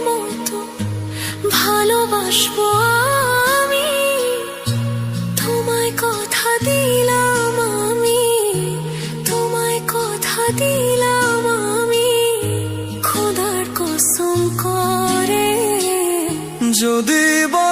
মতো। ভালোবাসবো আমি। তোমায় কথা দিলাম তোমায় কথা দিলাম যদি বলো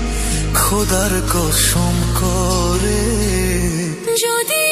খোদার কসম করে। যদি